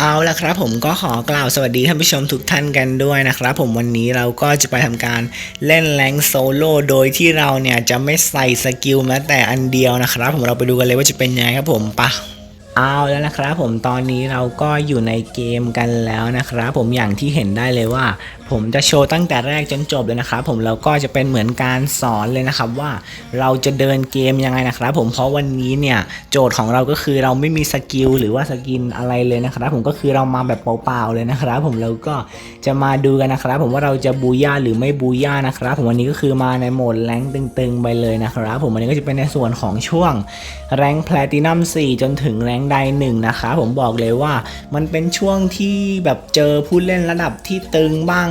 เอาละครับผมก็ขอกล่าวสวัสดีท่านผู้ชมทุกท่านกันด้วยนะครับผมวันนี้เราก็จะไปทำการเล่นแรงโซโล่โดยที่เราเนี่ยจะไม่ใส่สกิลแม้แต่อันเดียวนะครับผมเราไปดูกันเลยว่าจะเป็นยังไงครับผมไปะเอาแล้วนะครับผมตอนนี้เราก็อยู่ในเกมกันแล้วนะครับผมอย่างที่เห็นได้เลยว่าผมจะโชว์ตั้งแต่แรกจนจบเลยนะครับผมแล้วก็จะเป็นเหมือนการสอนเลยนะครับว่าเราจะเดินเกมยังไงนะครับผมเพราะวันนี้เนี่ยโจทย์ของเราก็คือเราไม่มีสกิลหรือว่าสกินอะไรเลยนะครับผมก็คือเรามาแบบเปล่าๆเลยนะครับผมแล้วก็จะมาดูกันนะครับผมว่าเราจะบูย่าหรือไม่บูย่านะครับผมวันนี้ก็คือมาในโหมดแรงตึงๆไปเลยนะครับผมวันนี้ก็จะเป็นในส่วนของช่วงแรงแพลตินัม4 จนถึงแรงไดหนึ่งนะครับผมบอกเลยว่ามันเป็นช่วงที่แบบเจอผู้เล่นระดับที่ตึงบ้าง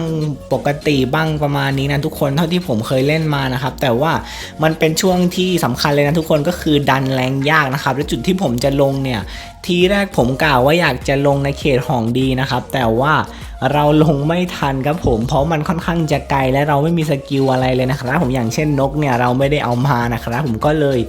ปกติบ้างประมาณนี้นะทุกคนเท่าที่ผมเคยเล่นมานะครับ แต่ว่ามันเป็นช่วงที่สำคัญเลยนะทุกคนก็คือดันแรงยากนะครับ และจุดที่ผมจะลงเนี่ยทีแรกผมกล่าวว่าอยากจะลงในเขตของดีนะครับ แต่ว่าเราลงไม่ทันครับผม เพราะมันค่อนข้างจะไกลและเราไม่มีสกิลอะไรเลยนะครับ ผมอย่างเช่นนกเนี่ยเราไม่ได้เอามานะครับ ผมก็เลย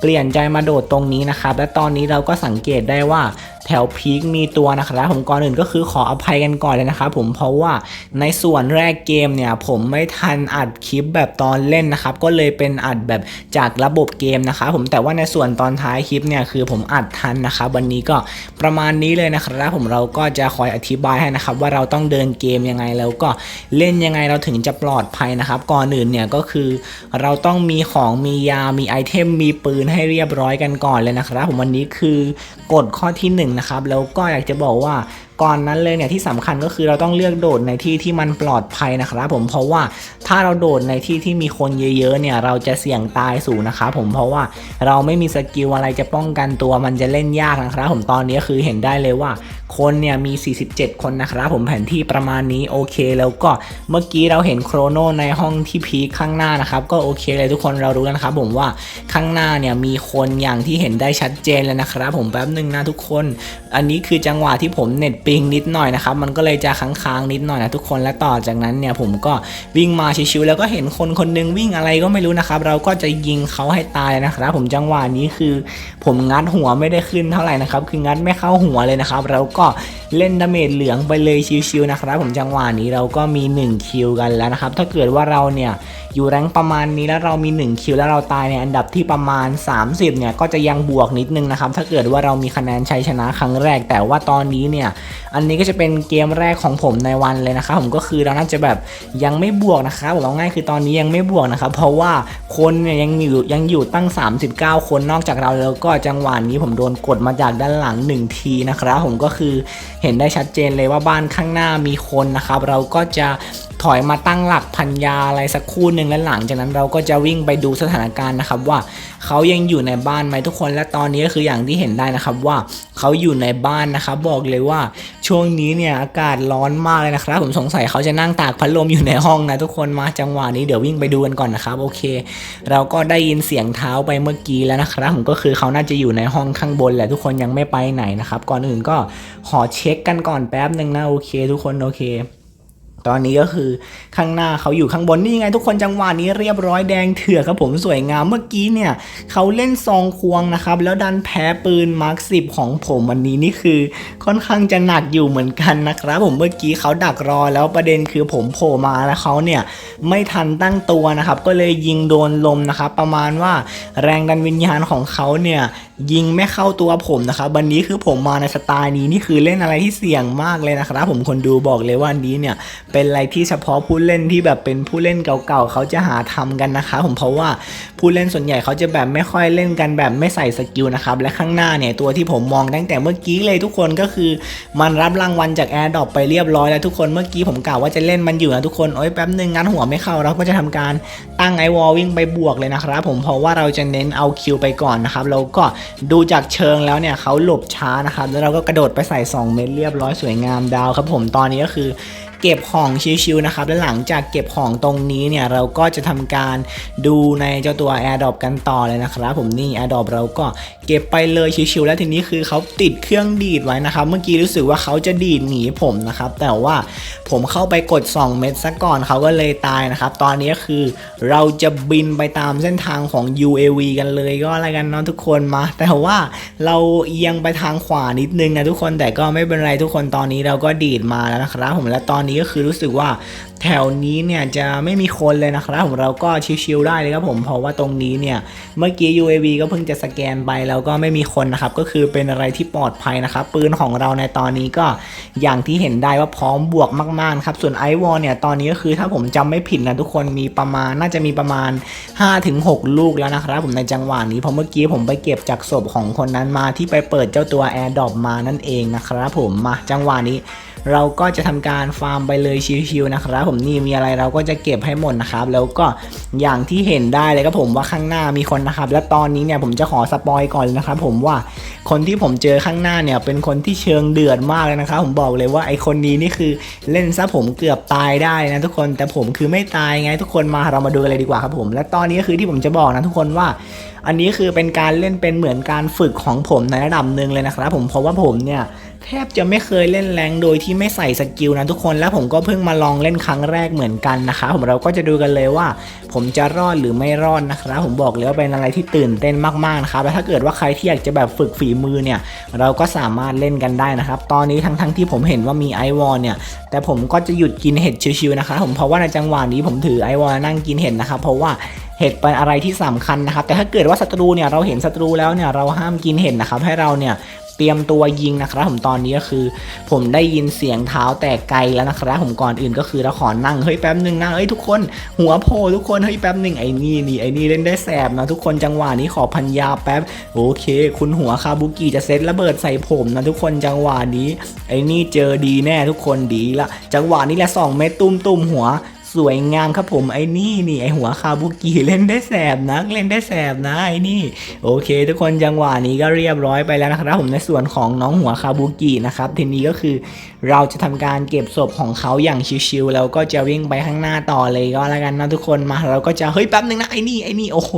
เปลี่ยนใจมาโดดตรงนี้นะครับ และตอนนี้เราก็สังเกตได้ว่าแถวพีคมีตัวนะครับ ผมก่อนอื่นก็คือขออภัยกันก่อนเลยนะครับผมเพราะว่าในส่วนแรกเกมเนี่ย ผมไม่ทันอัดคลิปแบบตอนเล่นนะครับ ก็เลยเป็นอัดแบบจากระบบเกมนะครับผมแต่ว่าในส่วนตอนท้ายคลิปเนี่ยคือผมอัดทันนะครับวันนี้ก็ประมาณนี้เลยนะครับผมเราก็จะคอยอธิบายให้นะครับ ว่าเราต้องเดินเกมยังไงแล้วก็เล่นยังไงเราถึงจะปลอดภัยนะครับ ก่อนอื่นเนี่ยก็คือ เราต้องมีของมียามีไอเทมมีปืนให้เรียบร้อยกันก่อนเลยนะครับ ผมวันนี้คือกฎข้อที่หนึ่งนะครับแล้วก็อยากจะบอกว่า ก่อนนั้นเลยเนี่ยที่สำคัญก็คือเราต้องเลือกโดดในที่ที่มันปลอดภัยนะครับผมเพราะว่าถ้าเราโดดในที่ที่มีคนเยอะๆเนี่ยเราจะเสี่ยงตายสูงนะครับผมเพราะว่าเราไม่มีสกิลอะไรจะป้องกันตัวมันจะเล่นยากนะครับผมตอนนี้คือเห็นได้เลยว่าคนเนี่ยมี 47 คนนะครับผมแผนที่ประมาณนี้โอเค แล้วก็เมื่อกี้เราเห็นโครโนในห้องที่พีคข้างหน้านะครับก็โอเคเลยทุกคนเรารู้แล้วนะครับผมว่าข้างหน้าเนี่ยมีคนอย่างที่เห็นได้ชัดเจนเลยนะครับผมแป๊บหนึ่งนะทุกคน อันนี้คือจังหวะที่ผมเน็ตปิิงนิดหน่อยนะครับ มันก็เลยจะค้างๆนิดหน่อยนะทุกคนและต่อจากนั้นเนี่ยผมก็วิ่งมาชิวๆแล้วก็เห็นคนคนหนึงวิ่งอะไรก็ไม่รู้นะครับ เราก็จะยิงเขาให้ตายนะครับ ผมจังหวะนี้คือผมงัดหัวไม่ได้ขึ้นเท่าไหร่นะครับ คืองัดไม่เข้าหัวเลยนะครับ เราก็เล่นดาเมจเหลืองไปเลยชิวๆนะครับ ผมจังหวะนี้เราก็มี 1 คิวกันแล้วนะครับ ถ้าเกิดว่าเราเนี่ยอยู่แรงประมาณนี้แล้วเรามี 1 คิวแล้วเราตายในอันดับที่ประมาณ 30เนี่ยก็จะยังบวกนิดนึงนะครับ ถ้าเกิดว่าเรามีคะแนนชัยชนะครั้งแรก แต่ว่าตอนนี้เนี่ยอันนี้ก็จะเป็นเกมแรกของผมในวันเลยนะครับผมก็คือเราน่าจะแบบยังไม่บวกนะครับผมเอาง่ายคือตอนนี้ยังไม่บวกนะครับเพราะว่าคนเนี่ยยังอยู่ยังอยู่ตั้ง 39 คนนอกจากเราแล้วก็จังหวะนี้ผมโดนกดมาจากด้านหลัง 1 ทีนะครับผมก็คือเห็นได้ชัดเจนเลยว่าบ้านข้างหน้ามีคนนะครับเราก็จะ ถอยมาตั้งหลักพันยาอะไรสักคู่หนึ่งแล้วหลังจากนั้นเราก็จะวิ่งไปดูสถานการณ์นะครับว่าเขายังอยู่ในบ้านไหมทุกคนและตอนนี้ก็คืออย่างที่เห็นได้นะครับว่าเขาอยู่ในบ้านนะครับบอกเลยว่าช่วงนี้เนี่ยอากาศร้อนมากเลยนะครับ ผมสงสัยเขาจะนั่งตากพัดลมอยู่ในห้องนะทุกคนมาจังหวะนี้เดี๋ยววิ่งไปดูกันก่อนนะครับโอเค เราก็ได้ยินเสียงเท้าไปเมื่อกี้แล้วนะครับ ผมก็คือเขาน่าจะอยู่ในห้องข้างบนแหละทุกคนยังไม่ไปไหนนะครับ ก่อนอื่นก็ขอเช็คกันก่อนแป๊บหนึ่งนะโอเค ทุกคนโอเค ตอนนี้ก็คือข้างหน้าเขาอยู่ข้างบนนี่ไงทุกคนจังหวะนี้เรียบร้อยแดงเถื่อครับผมสวยงามเมื่อกี้เนี่ยเขาเล่นซองควงนะครับแล้วดันแพ้ปืนมาร์คสิของผมวันนี้นี่คือค่อนข้างจะหนักอยู่เหมือนกันนะครับ ผมเมื่อกี้เขาดักรอแล้วประเด็นคือผมโผล่มาแล้วเขาเนี่ยไม่ทันตั้งตัวนะครับก็เลยยิงโดนลมนะครับประมาณว่าแรงดันวิญญาณของเขาเนี่ยยิงไม่เข้าตัวผมนะครับวันนี้คือผมมาในสไตล์นี้นี่คือเล่นอะไรที่เสี่ยงมากเลยนะครับผมคนดูบอกเลยว่าอันนี้เนี่ยเป็นอะไรที่เฉพาะผู้เล่นที่แบบเป็นผู้เล่นเก่าๆเขาจะหาทำกันนะคะ ผมเพราะว่าผู้เล่นส่วนใหญ่เขาจะแบบไม่ค่อยเล่นกันแบบไม่ใส่สกิลนะครับและข้างหน้าเนี่ยตัวที่ผมมองตั้งแต่เมื่อกี้เลยทุกคนก็คือ มันรับรางวัลจากแอร์ดรอปไปเรียบร้อยแล้วทุกคนเมื่อกี้ผมกล่าวว่าจะเล่นมันอยู่นะทุกคนโอ้ยแป๊บนึงงั้นหัวไม่เข้าเราก็จะทำการตั้งไอวอลวิ่งไปบวกเลยนะครับผมเพราะว่าเราจะเน้นเอาคิวไปก่อนนะครับแล้วก็ดูจากเชิงแล้วเนี่ยเขาหลบช้านะครับแล้วเราก็กระโดดไปใส่ 2 เม็ดเรียบร้อยสวยงามดาวครับผมตอนนี้ก็คือ เก็บของชิวๆนะครับและหลังจากเก็บของตรงนี้เนี่ยเราก็จะทำการดูในเจ้าตัว AirDrop กันต่อเลยนะครับผมนี่ AirDrop เราก็เก็บไปเลยชิวๆแล้วทีนี้คือเขาติดเครื่องดีดไว้นะครับ เมื่อกี้รู้สึกว่าเขาจะดีดหนีผมนะครับแต่ว่าผมเข้าไปกด 2 เม็ดซะก่อนเขาก็เลยตายนะครับ ตอนนี้คือเราจะบินไปตามเส้นทางของ UAV กันเลยก็อะไรกันเนาะทุกคนมา แต่ว่าเราเอียงไปทางขวานิดนึงนะทุกคนแต่ก็ไม่เป็นไรทุกคนตอนนี้เราก็ดีดมาแล้วนะครับผมและตอนนี้ก็คือรู้สึกว่าแถวนี้เนี่ยจะไม่มีคนเลยนะครับผมเราก็ชิวๆได้เลยครับผมเพราะว่าตรงนี้เนี่ยเมื่อกี้ UAV ก็เพิ่งจะสแกนไปแล้วก็ไม่มีคนนะครับก็คือเป็นอะไรที่ปลอดภัยนะครับปืนของเราในตอนนี้ก็อย่างที่เห็นได้ว่าพร้อมบวกมากๆครับส่วนไอวอลเนี่ยตอนนี้ก็คือถ้าผมจำไม่ผิดนะทุกคนมีประมาณน่าจะมีประมาณ 5-6 ลูกแล้วนะครับผมในจังหวะนี้เพราะเมื่อกี้ผมไปเก็บจากศพของคนนั้นมาที่ไปเปิดเจ้าตัว Air d r o p มานั่นเองนะครับผมมาจังหวะนี้ เราก็จะทำการฟาร์มไปเลยชิวๆนะครับ ผมนี่มีอะไรเราก็จะเก็บให้หมดนะครับ แล้วก็อย่างที่เห็นได้เลยครับผมว่าข้างหน้ามีคนนะครับ และตอนนี้เนี่ยผมจะขอสปอยก่อนเลยนะครับ ผมว่าคนที่ผมเจอข้างหน้าเนี่ยเป็นคนที่เชิงเดือดมากเลยนะครับ ผมบอกเลยว่าไอคนนี้นี่คือเล่นซะผมเกือบตายได้นะทุกคนแต่ผมคือไม่ตายไงทุกคนมาเรามาดูกันเลยดีกว่าครับผม และตอนนี้ก็คือที่ผมจะบอกนะทุกคนว่าอันนี้คือเป็นการเล่นเป็นเหมือนการฝึกของผมในระดับหนึ่งเลยนะครับผมเพราะว่าผมเนี่ย แทบจะไม่เคยเล่นแรงโดยที่ไม่ใส่สกิลนะทุกคนแล้วผมก็เพิ่งมาลองเล่นครั้งแรกเหมือนกันนะคะ ผมเราก็จะดูกันเลยว่า ผมจะรอดหรือไม่รอดนะครับผมบอกเลยว่าเป็นอะไรที่ตื่นเต้นมากๆนะครับแล้วถ้าเกิดว่าใครที่อยากจะแบบฝึกฝีมือเนี่ยเราก็สามารถเล่นกันได้นะครับ ตอนนี้ทั้งๆที่ผมเห็นว่ามีไอวอลเนี่ยแต่ผมก็จะหยุดกินเห็ดชิวๆนะครับผมเพราะว่าในจังหวะนี้ผมถือไอวอลนั่งกินเห็ดนะครับเพราะว่าเห็ดเป็นอะไรที่สำคัญนะครับ แต่ถ้าเกิดว่าศัตรูเนี่ยเราเห็นศัตรูแล้วเนี่ยเราห้ามกินเห็ดนะครับ ให้เราเนี่ย เตรียมตัวยิงนะครับ ผมตอนนี้ก็คือ ผมได้ยินเสียงเท้าแตกไกลแล้วนะครับ ผมก่อนอื่นก็คือเราขอนั่งเฮ้ยแป๊บหนึ่งนะเฮ้ยทุกคน หัวโผล่ทุกคนเฮ้ยแป๊บหนึ่งไอ้นี่นี่ไอ้นี่เล่นได้แสบนะทุกคนจังหวะนี้ขอพันยาแป๊บโอเค คุณหัวคาบุกิจะเซตระเบิดใส่ผมนะทุกคนจังหวะนี้ ไอ้นี่เจอดีแน่ทุกคนดีละจังหวะนี้แหละสองเม็ดตุ้มตุ้มหัว สวยงามครับผมไอ้นี่นี่ไอหัวคาบุกิเล่นได้แสบนะเล่นได้แสบนะไอ้นี่โอเค ทุกคนจังหวะนี้ก็เรียบร้อยไปแล้วนะครับผมในส่วนของน้องหัวคาบุกินะครับทีนี้ก็คือเราจะทำการเก็บศพของเขาอย่างชิวๆแล้วก็จะวิ่งไปข้างหน้าต่อเลยก็แล้วกันนะทุกคนมาเราก็จะเฮ้ยแป๊บนึงนะไอ้นี่ไอ้นี่โอ้โห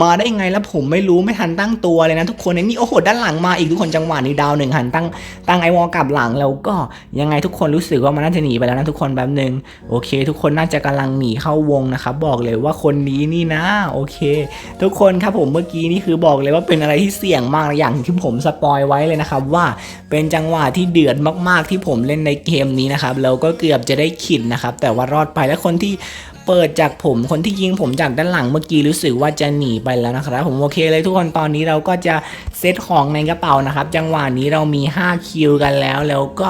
มาได้ไงแล้วผมไม่รู้ไม่ทันตั้งตัวเลยนะทุกคนไอ้นี่โอ้โหด้านหลังมาอีกทุกคนจังหวะนี้ดาวหนึ่งหันตั้งตั้งไอวอลกลับหลังแล้วก็ยังไงทุกคนรู้สึกว่ามันน่าจะหนีไปแล้วนะทุกคนแป๊บนึงโอเค ทุกคนน่าจะกำลังหนีเข้าวงนะครับบอกเลยว่าคนนี้นี่นะโอเค ทุกคนครับผมเมื่อกี้นี่คือบอกเลยว่าเป็นอะไรที่เสี่ยงมากอย่างที่ผมสปอยไว้เลยนะครับว่าเป็นจังหวะที่เดือดมากๆที่ผมเล่นในเกมนี้นะครับแล้วก็เกือบจะได้ขิดนะครับแต่ว่ารอดไปและคนที่เปิดจากผมคนที่ยิงผมจากด้านหลังเมื่อกี้รู้สึกว่าจะหนีไปแล้วนะครับ ผมโอเคเลยทุกคนตอนนี้เราก็จะเซตของในกระเป๋านะครับ จังหวะนี้เรามี 5 คิวกันแล้วแล้วก็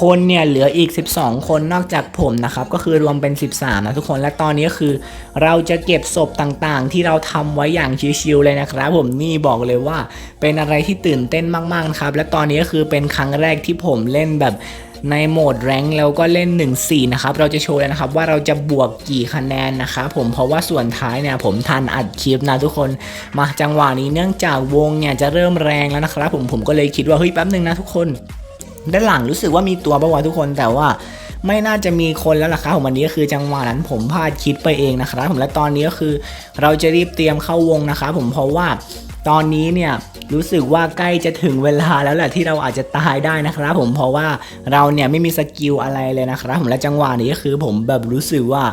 คนเนี่ยเหลืออีก 12 คนนอกจากผมนะครับก็คือรวมเป็น 13 นะทุกคนและตอนนี้ก็คือ เราจะเก็บศพต่างๆ ที่เราทำไว้อย่างชิวๆเลยนะครับ ผมนี่บอกเลยว่าเป็นอะไรที่ตื่นเต้นมากๆนะครับและตอนนี้ก็คือเป็นครั้งแรกที่ผมเล่นแบบในโหมดแรงแล้วก็เล่น 1-4 นะครับ เราจะโชว์เลยนะครับว่าเราจะบวกกี่คะแนนนะครับผมเพราะว่าส่วนท้ายเนี่ยผมทันอัดคลิปนะทุกคนมาจังหวะนี้เนื่องจากวงเนี่ยจะเริ่มแรงแล้วนะครับผมผมก็เลยคิดว่าเฮ้ยแป๊บนึงนะทุกคน ด้านหลังรู้สึกว่ามีตัวประวัติทุกคนแต่ว่าไม่น่าจะมีคนแล้วล่ะครับผมวันนี้ก็คือจังหวะนั้นผมพลาดคิดไปเองนะครับผมและตอนนี้ก็คือเราจะรีบเตรียมเข้าวงนะครับผมเพราะว่าตอนนี้เนี่ยรู้สึกว่าใกล้จะถึงเวลาแล้วแหละที่เราอาจจะตายได้นะครับผมเพราะว่าเราเนี่ยไม่มีสกิลอะไรเลยนะครับผมและจังหวะนี้ก็คือผมแบบรู้สึกว่า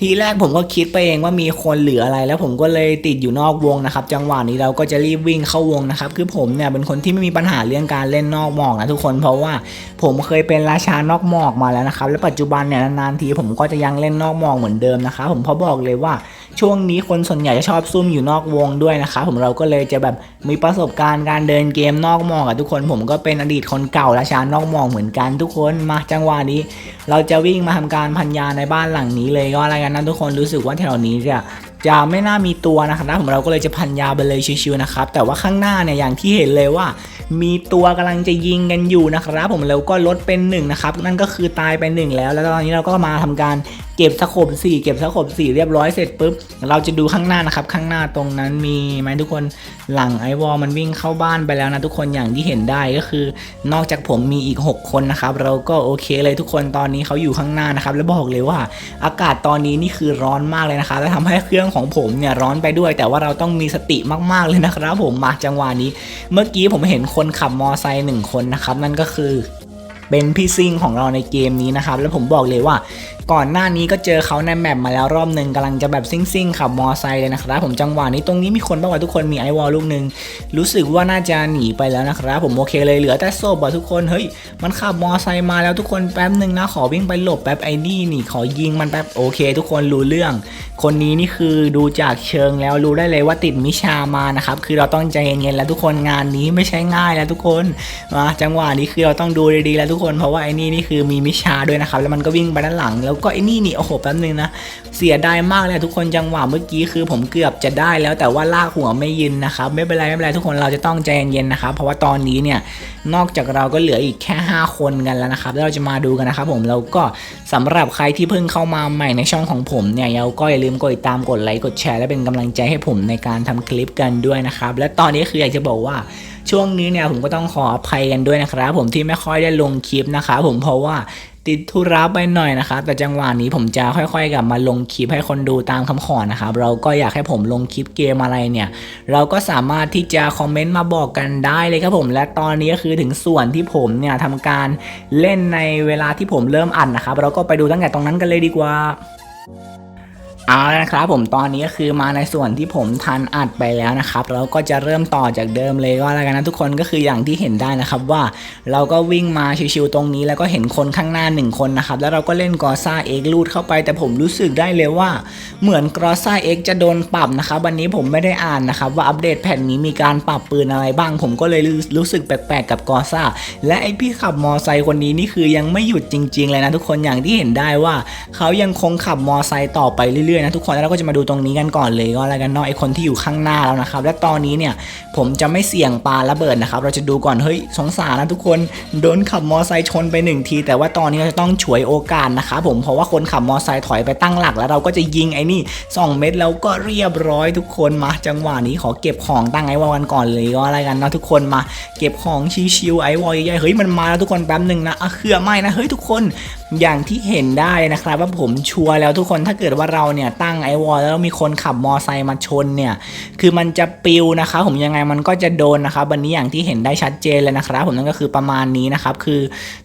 ทีแรกผมก็คิดไปเองว่ามีคนเหลืออะไร แล้วผมก็เลยติดอยู่นอกวงนะครับ จังหวะนี้เราก็จะรีบวิ่งเข้าวงนะครับ คือผมเนี่ยเป็นคนที่ไม่มีปัญหาเรื่องการเล่นนอกหมอกนะทุกคน เพราะว่าผมเคยเป็นราชานอกหมอกมาแล้วนะครับ และปัจจุบันเนี่ยนานๆทีผมก็จะยังเล่นนอกหมอกเหมือนเดิมนะครับ ผมพราะบอกเลยว่าช่วงนี้คนส่วนใหญ่จะชอบซุ่มอยู่นอกวงด้วยนะครับผมเราก็เลยจะแบบมีประสบการณ์การเดินเกมนอกหมอกอะทุกคนผมก็เป็นอดีตคนเก่าราชานอกหมอกเหมือนกันทุกคนมาจังหวะนี้ เราจะวิ่งมาทำการพันยาในบ้านหลังนี้เลยก็อะไรกันนะทุกคนรู้สึกว่าแถวนี้จะจะไม่น่ามีตัวนะครับผมเราก็เลยจะพันยาไปเลยชิวๆนะครับแต่ว่าข้างหน้าเนี่ยอย่างที่เห็นเลยว่า มีตัวกำลังจะยิงกันอยู่นะครับผมแล้วก็ลดเป็นหนึ่งนะครับนั่นก็คือตายไปหนึ่งแล้ว แล้วตอนนี้เราก็มาทำการเก็บสะขบสี่เก็บสะขบสี่เรียบร้อยเสร็จปุ๊บเราจะดูข้างหน้านะครับข้างหน้าตรงนั้นมีไหมทุกคนหลังไอวอลมันวิ่งเข้าบ้านไปแล้วนะทุกคนอย่างที่เห็นได้ก็คือ นอกจากผมมีอีก 6 คนนะครับเราก็โอเคเลยทุกคนตอนนี้เขาอยู่ข้างหน้านะครับแล้วบอกเลยว่าอากาศตอนนี้นี่คือร้อนมากเลยนะครับและทำให้เครื่องของผมเนี่ยร้อนไปด้วย แต่ว่าเราต้องมีสติมากๆเลยนะครับ ผมมาจังหวะนี้ เมื่อกี้ผมเห็นคนขับมอไซค์หนึ่งคนนะครับนั่นก็คือเป็นพี่ซิงของเราในเกมนี้นะครับ แล้วผมบอกเลยว่า ก่อนหน้านี้ก็เจอเขาในแมปมาแล้วรอบหนึ่งกำลังจะแบบซิ่งๆขับมอไซค์เลยนะครับผมจังหวะนี้ตรงนี้มีคนบ้างว่าทุกคนมีไอวอลลูกหนึ่งรู้สึกว่าน่าจะหนีไปแล้วนะครับผมโอเคเลยเหลือแต่โซบอกทุกคนเฮ้ยมันขับมอไซค์มาแล้วทุกคนแป๊บหนึ่งนะขอวิ่งไปหลบแป๊บไอ้นี่นี่ขอยิงมันแป๊บโอเค ทุกคนรู้เรื่อง คนนี้นี่คือดูจากเชิงแล้วรู้ได้เลยว่าติดมิชามานะครับคือเราต้องใจเย็นๆแล้วทุกคนงานนี้ไม่ใช่ง่ายแล้วทุกคนมาจังหวะนี้คือเราต้องดูดีๆแล้วทุกคนเพราะว่าไอ้นี่นี่คือมีมิชาด้วยนะครับแล้วมันก็วิ่งไปด้านหลังแล้วก็ไอ้นี่นี่โอ้โหแป๊บนึงนะเสียดายมากเลยทุกคนจังหวะเมื่อกี้คือผมเกือบจะได้แล้วแต่ว่าลากหัวไม่ยินนะครับไม่เป็นไรไม่เป็นไรทุกคนเราจะต้องใจเย็นๆนะครับเพราะว่าตอนนี้เนี่ยนอกจากเราก็เหลืออีกแค่ 5 คนกันแล้วนะครับแล้วเราจะมาดูกันนะครับผมแล้วก็สำหรับใครที่เพิ่งเข้ามาใหม่ในช่องของผมเนี่ยเราก็อย่าลืมกดติดตามกดไลค์กดแชร์และเป็นกำลังใจให้ผมในการทำคลิปกันด้วยนะครับและตอนนี้คืออยากจะบอกว่าช่วงนี้เนี่ยผมก็ต้องขออภัยกันด้วยนะครับผมที่ไม่ค่อยได้ลงคลิปนะครับผมเพราะว่า ติดธุระไปหน่อยนะครับแต่จังหวะนี้ผมจะค่อยๆกลับมาลงคลิปให้คนดูตามคำขอนะครับเราก็อยากให้ผมลงคลิปเกมอะไรเนี่ย เราก็สามารถที่จะคอมเมนต์มาบอกกันได้เลยครับผมและตอนนี้ก็คือถึงส่วนที่ผมเนี่ยทำการเล่นในเวลาที่ผมเริ่มอัดนะครับเราก็ไปดูตั้งแต่ตรงนั้นกันเลยดีกว่า เอาละนะครับผมตอนนี้ก็คือมาในส่วนที่ผมทันอัดไปแล้วนะครับเราก็จะเริ่มต่อจากเดิมเลยก็แล้วกันนะทุกคนก็คืออย่างที่เห็นได้นะครับว่า เราก็วิ่งมาชิวๆตรงนี้แล้วก็เห็นคนข้างหน้าหนึ่งคนนะครับแล้วเราก็เล่นกอซ่าเอ็กลูดเข้าไป แต่ผมรู้สึกได้เลยว่า เหมือนกอซ่าเอ็กจะโดนปรับนะครับวันนี้ผมไม่ได้อ่านนะครับว่าอัปเดตแผ่นนี้มีการปรับปืนอะไรบ้าง ผมก็เลยรู้รู้สึกแปลกๆกับกอซ่าและไอพี่ขับมอไซค์คนนี้นี่คือยังไม่หยุดจริง ๆ เลยนะทุกคนอย่างที่เห็นได้ว่า เขายังคงขับมอไซค์ต่อไปเรื่อยๆนะทุกคนแล้วเราก็จะมาดูตรงนี้กันก่อนเลยก็แล้วกันเนาะไอคนที่อยู่ข้างหน้าแล้วนะครับ และตอนนี้เนี่ยผมจะไม่เสี่ยงปาระเบิดนะครับ เราจะดูก่อนเฮ้ยสงสารนะทุกคนโดนขับมอไซค์ชนไปหนึ่งที แต่ว่าตอนนี้เราจะต้องฉวยโอกาสนะครับผมเพราะว่าคนขับมอไซค์ถอยไปตั้งหลัก แล้วเราก็จะยิงไอ้นี่ 2 เม็ดแล้วก็เรียบร้อยทุกคนมาจังหวะนี้ขอเก็บของตั้งไอวอลกันก่อนเลยก็อะไรกันเนาะทุกคนมาเก็บของชิวๆไอวอลใหญ่เฮ้ยมันมาแล้วทุกคนแป๊บหนึ่งนะอะเคือไม่นะเฮ้ยทุกคนอย่างที่เห็นได้นะครับว่าผมชัวร์แล้วทุกคนถ้าเกิดว่าเราเนี่ยตั้งไอวอลแล้วมีคนขับมอไซค์มาชนเนี่ยคือมันจะปิวนะครับผมยังไงมันก็จะโดนนะครับวันนี้อย่างที่เห็นได้ชัดเจนเลยนะครับผมนั่นก็คือประมาณนี้นะครับคือ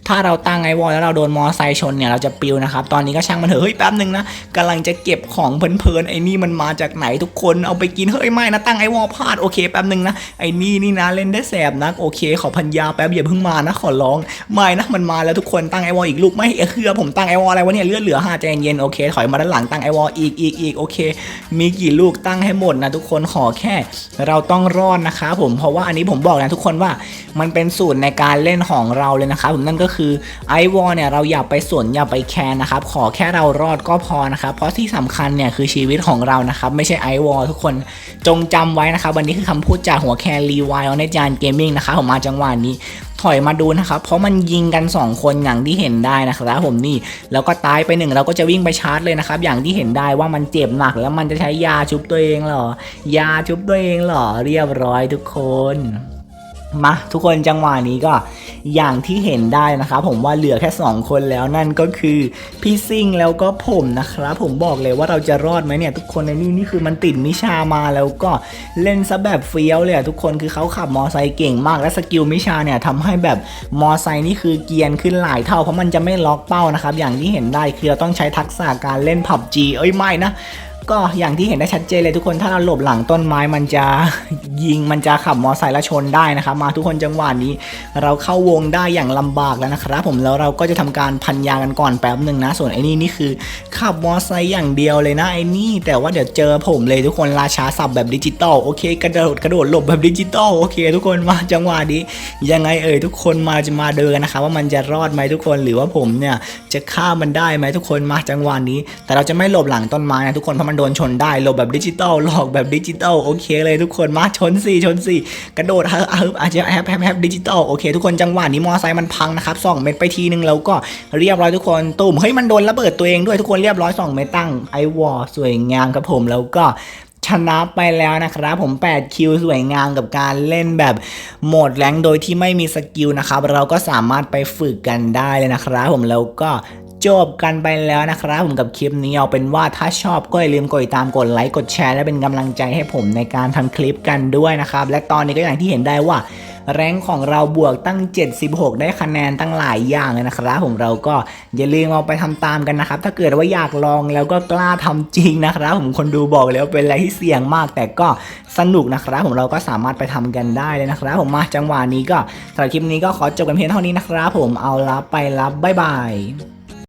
ถ้าเราตั้งไอวอลแล้วเราโดนมอไซค์ชนเนี่ยเราจะปิวนะครับตอนนี้ก็ช่างมันเถอะเฮ้ยแป๊บหนึ่งนะกำลังจะเก็บของเพลินๆไอ้นี่มันมาจากไหนทุกคนเอาไปกินเฮ้ยไม่นะตั้งไอวอลพลาดโอเคแป๊บหนึ่งนะไอ้นี่นี่นะเล่นได้แสบนักโอเค ขอพันยาแป๊บอย่าเพิ่งมานะขอร้องไม่นะมันมาแล้วทุกคนตั้งไอวอลอีกลูกไม่เอคือผมตั้งไอวอลอะไรวะเนี่ยเลือดเหลือห้าใจเย็นโอเคถอยมาด้านหลังตั้งไอวอลอีกอีกอีกโอเค มีกี่ลูกตั้งให้หมดนะทุกคนขอแค่ เราต้องรอดนะคะผมเพราะว่าอันนี้ผมบอกนะทุกคนว่ามันเป็นสูตรในการเล่นของเราเลยนะครับผมนั่นก็คือไอวอลเนี่ยเราอย่าไปสนอย่าไปแคร์นะครับขอแค่เรารอดก็พอนะครับเพราะที่สำคัญเนี่ยคือชีวิตของเรานะครับไม่ใช่ไอวอลทุกคนจงจำไว้นะครับวันนี้คือคำพูดจากหัวแคร์รีวายในจานเกมมิ่งนะครับผมมาจังหวะนี้ ถอยมาดูนะครับ เพราะมันยิงกัน 2 คนอย่างที่เห็นได้นะครับผมนี่แล้วก็ตายไปหนึ่งเราก็จะวิ่งไปชาร์จเลยนะครับ อย่างที่เห็นได้ว่ามันเจ็บหนักแล้วมันจะใช้ยาชุบตัวเองเหรอ ยาชุบตัวเองเหรอ เรียบร้อยทุกคน มาทุกคนจังหวะนี้ก็อย่างที่เห็นได้นะครับผมว่าเหลือแค่ 2 คนแล้วนั่นก็คือพี่ซิ่งแล้วก็ผมนะครับผมบอกเลยว่าเราจะรอดไหมเนี่ย ทุกคนในนี่นี่คือมันติดมิชามาแล้วก็เล่นซะแบบเฟี้ยวเลยทุกคนคือเขาขับมอไซค์เก่งมากและสกิลมิชาเนี่ยทำให้แบบมอไซค์นี่คือเกียร์ขึ้นหลายเท่าเพราะมันจะไม่ล็อกเป้านะครับอย่างที่เห็นได้คือเราต้องใช้ทักษะการเล่นผับจีเอ้ยไม่นะก็อย่างที่เห็นได้ชัดเจนเลยทุกคนถ้าเราหลบหลังต้นไม้มันจะ ยิงมันจะขับมอไซค์แล้วชนได้นะครับ มาทุกคนจังหวะนี้ เราเข้าวงได้อย่างลำบากแล้วนะครับ ผมแล้วเราก็จะทำการพันยากันก่อนแป๊บหนึ่งนะ ส่วนไอ้นี่นี่คือขับมอไซค์อย่างเดียวเลยนะไอ้นี่ แต่ว่าเดี๋ยวเจอผมเลยทุกคนราชาสับแบบดิจิตอลโอเคกระโดดกระโดดหลบแบบดิจิตอลโอเค ทุกคนมาจังหวะนี้ ยังไงเอ่ยทุกคนมาจะมาเดินนะครับว่ามันจะรอดไหมทุกคนหรือว่าผมเนี่ยจะฆ่ามันได้ไหมทุกคนมาจังหวะนี้ แต่เราจะไม่หลบหลังต้นไม้นะทุกคนเพราะมันมันโดนชนได้หลบแบบดิจิตอลหลอกแบบดิจิตอลโอเคเลยทุกคนมาชนสี่ชนสี่กระโดดเฮ้ยเฮ้ยอาจจะแฮปแฮปแฮปดิจิตอลโอเคทุกคนจังหวะนี้มอไซค์มันพังนะครับสองเม็ดไปทีนึงแล้วก็เรียบร้อยทุกคนตุ่มเฮ้ยมันโดนระเบิดตัวเองด้วยทุกคนเรียบร้อยสองเม็ดตั้งไอวอร์สวยงามครับผมแล้วก็ชนะไปแล้วนะครับผม 8 คิวสวยงามกับการเล่นแบบโหมดแรงโดยที่ไม่มีสกิลนะครับ เราก็สามารถไปฝึกกันได้เลยนะครับผมแล้วก็ จบกันไปแล้วนะครับผมกับคลิปนี้เอาเป็นว่าถ้าชอบก็อย่าลืมกดติดตามกดไลค์กดแชร์และเป็นกำลังใจให้ผมในการทำคลิปกันด้วยนะครับ และตอนนี้ก็อย่างที่เห็นได้ว่าแรงของเราบวกตั้ง 76 ได้คะแนนตั้งหลายอย่างเลยนะครับผมเราก็อย่าลืมเอาไปทำตามกันนะครับ ถ้าเกิดว่าอยากลองแล้วก็กล้าทำจริงนะครับผมคนดูบอกเลยว่าเป็นอะไรที่เสี่ยงมาก แต่ก็สนุกนะครับผมเราก็สามารถไปทำกันได้เลยนะครับ ผมมาจังหวะนี้ก็สำหรับคลิปนี้ก็ขอจบกันเพียงเท่านี้นะครับผมเอาละไปละบ๊ายบาย